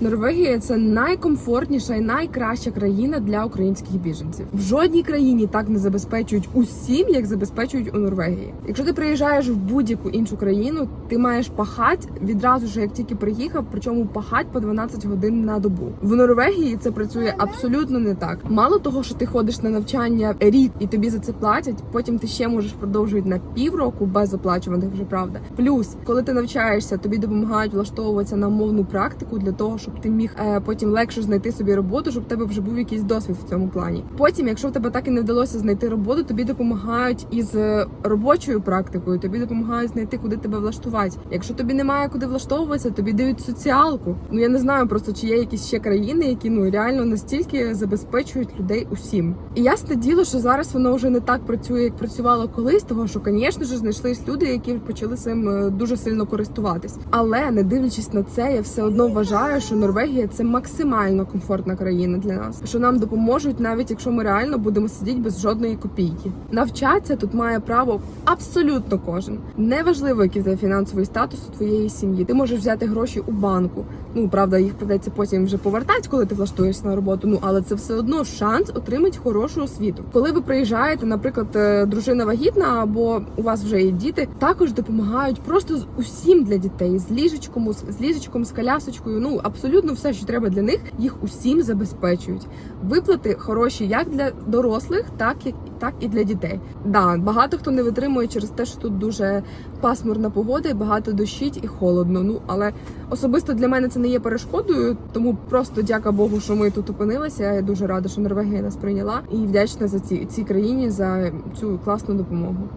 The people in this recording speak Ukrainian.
Норвегія це найкомфортніша і найкраща країна для українських біженців. В жодній країні так не забезпечують усім, як забезпечують у Норвегії. Якщо ти приїжджаєш в будь-яку іншу країну, ти маєш пахати відразу ж, як тільки приїхав, причому пахать по 12 годин на добу. В Норвегії це працює абсолютно не так. Мало того, що ти ходиш на навчання рік і тобі за це платять, потім ти ще можеш продовжувати на півроку без оплачуваних вже правда. Плюс, коли ти навчаєшся, тобі допомагають влаштовуватися на мовну практику для того, щоб ти міг е, потім легше знайти собі роботу, щоб в тебе вже був якийсь досвід в цьому плані. Потім, якщо в тебе так і не вдалося знайти роботу, тобі допомагають із е, робочою практикою, тобі допомагають знайти, куди тебе влаштувати. Якщо тобі немає куди влаштовуватися, тобі дають соціалку. Ну я не знаю просто, чи є якісь ще країни, які ну реально настільки забезпечують людей усім. І ясне діло, що зараз воно вже не так працює, як працювало колись, того що, звісно ж, знайшлись люди, які почали цим е, дуже сильно користуватись. Але не дивлячись на це, я все одно вважаю, що Норвегія це максимально комфортна країна для нас, що нам допоможуть, навіть якщо ми реально будемо сидіти без жодної копійки. Навчатися тут має право абсолютно кожен. Неважливо, який тебе фінансовий статус у твоєї сім'ї. Ти можеш взяти гроші у банку. Ну правда, їх придеться потім вже повертати, коли ти влаштуєшся на роботу. Ну але це все одно шанс отримати хорошу освіту. Коли ви приїжджаєте, наприклад, е, дружина вагітна або у вас вже є діти, також допомагають просто з усім для дітей з ліжечком, з ліжечком, з колясочкою. Ну абсолютно все, що треба для них, їх усім забезпечують. Виплати хороші як для дорослих, так як так і для дітей. Да, багато хто не витримує через те, що тут дуже пасмурна погода і багато дощить і холодно. Ну але особисто для мене це не є перешкодою, тому просто дяка Богу, що ми тут опинилися. Я дуже рада, що Норвегія нас прийняла і вдячна за ці цій країні за цю класну допомогу.